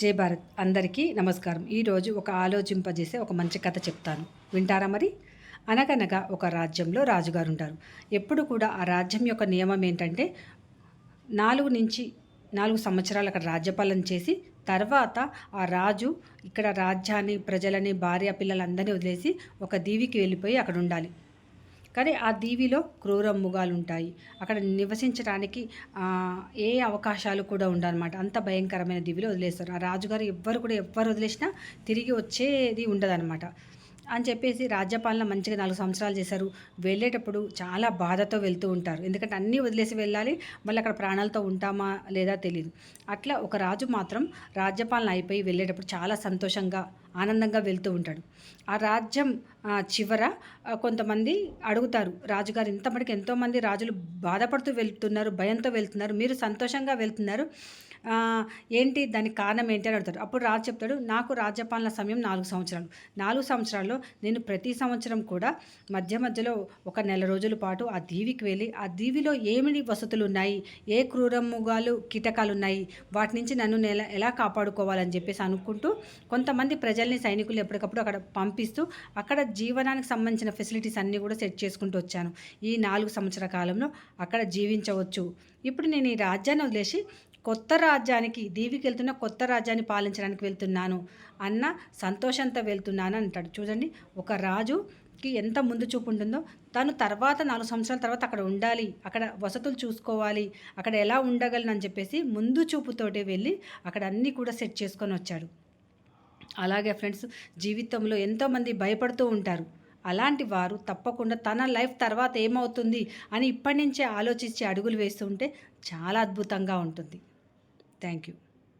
జై భారత్ అందరికీ నమస్కారం. ఈరోజు ఒక ఆలోచింపజేసే ఒక మంచి కథ చెప్తాను. వింటారా మరి? అనగనగా ఒక రాజ్యంలో రాజుగారు ఉంటారు ఎప్పుడు కూడా ఆ రాజ్యం యొక్క నియమం ఏంటంటే నాలుగు నుంచి నాలుగు సంవత్సరాలు అక్కడ రాజ్యపాలన చేసి తర్వాత ఆ రాజు ఇక్కడ రాజ్యాన్ని ప్రజలని భార్య పిల్లలందరినీ వదిలేసి ఒక దీవికి వెళ్ళిపోయి అక్కడ ఉండాలి. కానీ ఆ దీవిలో క్రూర మృగాలు ఉంటాయి అక్కడ నివసించడానికి ఏ అవకాశాలు కూడా ఉండనమాట. అంత భయంకరమైన దీవిలో వదిలేస్తారు. ఆ రాజుగారు ఎవ్వరు కూడా ఎవ్వరు వదిలేసినా తిరిగి వచ్చేది ఉండదన్నమాట అని చెప్పేసి రాజ్యపాలన మంచిగా నాలుగు సంవత్సరాలు చేశారు. వెళ్ళేటప్పుడు చాలా బాధతో వెళ్తూ ఉంటారు. ఎందుకంటే అన్నీ వదిలేసి వెళ్ళాలి. మళ్ళీ అక్కడ ప్రాణాలతో ఉంటామా లేదా తెలియదు అట్లా ఒక రాజు మాత్రం రాజ్యపాలన అయిపోయి వెళ్ళేటప్పుడు చాలా సంతోషంగా ఆనందంగా వెళ్తూ ఉంటాడు. ఆ రాజ్యం చివర కొంతమంది అడుగుతారు. రాజుగారు ఇంతమటికి ఎంతోమంది రాజులు బాధపడుతూ వెళ్తున్నారు భయంతో వెళ్తున్నారు. మీరు సంతోషంగా వెళ్తున్నారు. ఏంటి దానికి కారణం ఏంటి అని అడుగుతాడు. అప్పుడు రాజు చెప్తాడు నాకు రాజ్యపాలన సమయం నాలుగు సంవత్సరాలు. నాలుగు సంవత్సరాల్లో నేను ప్రతి సంవత్సరం కూడా మధ్య మధ్యలో ఒక నెల రోజుల పాటు ఆ దీవికి వెళ్ళి ఆ దీవిలో ఏమిటి వసతులు ఉన్నాయి? ఏ క్రూరముగాలు కీటకాలు ఉన్నాయి వాటి నుంచి నన్ను నెల ఎలా కాపాడుకోవాలని చెప్పేసి అనుకుంటూ కొంతమంది ప్రజల్ని సైనికులు ఎప్పటికప్పుడు అక్కడ పంపిస్తూ అక్కడ జీవనానికి సంబంధించిన ఫెసిలిటీస్ అన్నీ కూడా సెట్ చేసుకుంటూ వచ్చాను. ఈ నాలుగు సంవత్సరాల కాలంలో అక్కడ జీవించవచ్చు. ఇప్పుడు నేను ఈ రాజ్యాన్ని వదిలేసి కొత్త రాజ్యానికి దీవికి వెళ్తున్న కొత్త రాజ్యాన్ని పాలించడానికి వెళ్తున్నాను అన్న సంతోషంతో వెళ్తున్నాను అంటాడు. చూడండి ఒక రాజుకి ఎంత ముందు చూపు ఉంటుందో తను తర్వాత నాలుగు సంవత్సరాల తర్వాత అక్కడ ఉండాలి అక్కడ వసతులు చూసుకోవాలి అక్కడ ఎలా ఉండగలను అని చెప్పేసి ముందు చూపుతోటే వెళ్ళి అక్కడ అన్నీ కూడా సెట్ చేసుకొని వచ్చాడు. అలాగే ఫ్రెండ్స్ జీవితంలో ఎంతోమంది భయపడుతూ ఉంటారు. అలాంటి వారు తప్పకుండా తన లైఫ్ తర్వాత ఏమవుతుంది అని ఇప్పటి నుంచే ఆలోచించి అడుగులు వేస్తుంటే చాలా అద్భుతంగా ఉంటుంది. താങ്ക്